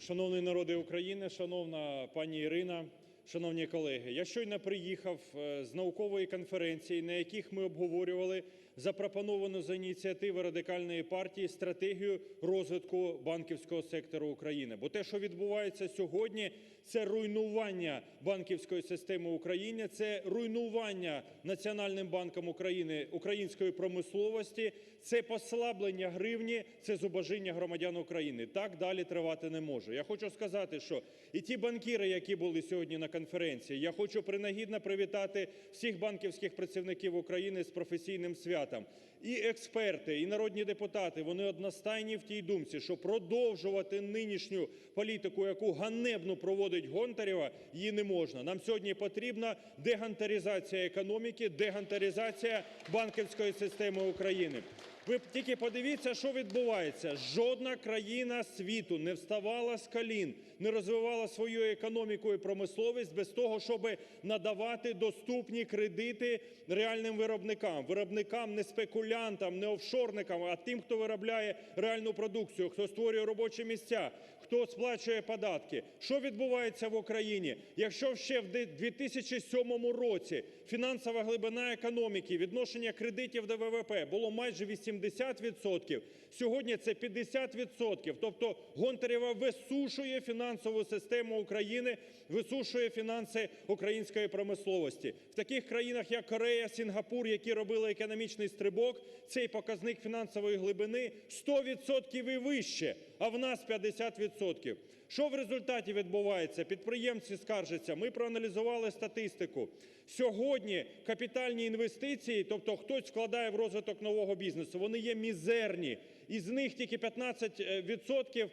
Шановний народе України, шановна пані Ірина, шановні колеги! Я щойно приїхав е, з наукової конференції, на яких ми обговорювали запропоновану за ініціативи Радикальної партії стратегію розвитку банківського сектору України. Бо те, що відбувається сьогодні, це руйнування банківської системи України, це руйнування Національним банком України української промисловості, це послаблення гривні, це зубожіння громадян України. Так далі тривати не може. Я хочу сказати, що і ті банкіри, які були сьогодні на конференції, я хочу принагідно привітати всіх банківських працівників України з професійним святом. І експерти, і народні депутати, вони одностайні в тій думці, що продовжувати нинішню політику, яку ганебну проводить Гонтарева, її не можна. Нам сьогодні потрібна дегонтаризація економіки, дегонтаризація банківської системи України. Ви тільки подивіться, що відбувається. Жодна країна світу не вставала з колін, не розвивала свою економіку і промисловість без того, щоб надавати доступні кредити реальним виробникам, виробникам не спекулянтам, не офшорникам, а тим, хто виробляє реальну продукцію, хто створює робочі місця, хто сплачує податки. Що відбувається в Україні? Якщо ще в 2007 році фінансова глибина економіки, відношення кредитів до ВВП було майже 80%, сьогодні це 50%. Тобто Гонтарева висушує фінансову систему України, висушує фінанси української промисловості. В таких країнах, як Корея, Сінгапур, які робили економічний стрибок, цей показник фінансової глибини 100% і вище, а в нас 50%. Що в результаті відбувається? Підприємці скаржаться. Ми проаналізували статистику. Сьогодні капітальні інвестиції, тобто хтось вкладає в розвиток нового бізнесу, вони є мізерні. Із них тільки 15%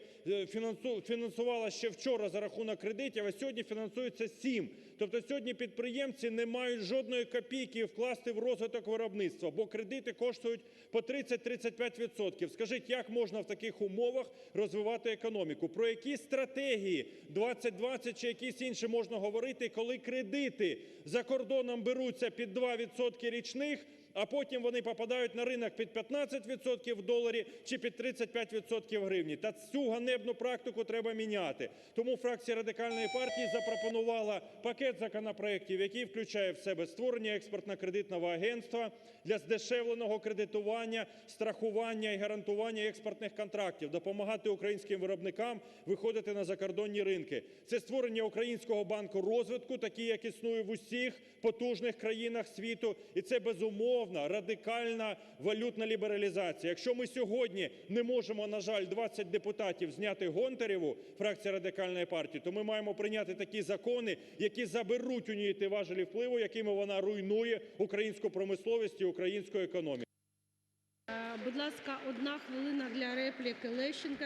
фінансувало ще вчора за рахунок кредитів, а сьогодні фінансується 7. Тобто сьогодні підприємці не мають жодної копійки вкласти в розвиток виробництва, бо кредити коштують по 30-35%. Скажіть, як можна в таких умовах розвивати економіку? Про які стратегії 2020 чи якісь інші можна говорити, коли кредити за кордоном беруться під 2 відсотки річних, а потім вони попадають на ринок під 15 відсотків в доларі чи під 35 відсотків в гривні. Та цю ганебну практику треба міняти. Тому фракція Радикальної партії запропонувала пакет законопроектів, який включає в себе створення експортно-кредитного агентства для здешевленого кредитування, страхування і гарантування експортних контрактів, допомагати українським виробникам виходити на закордонні ринки. Це створення Українського банку розвитку, такий, як існує в усіх потужних країнах світу, і це безумовно радикальна валютна лібералізація. Якщо ми сьогодні не можемо, на жаль, 20 депутатів зняти Гонтареву, фракція Радикальної партії, то ми маємо прийняти такі закони, які заберуть у неї ті важелі впливу, якими вона руйнує українську промисловість і українську економіку. Будь ласка, одна хвилина для репліки Лещенка.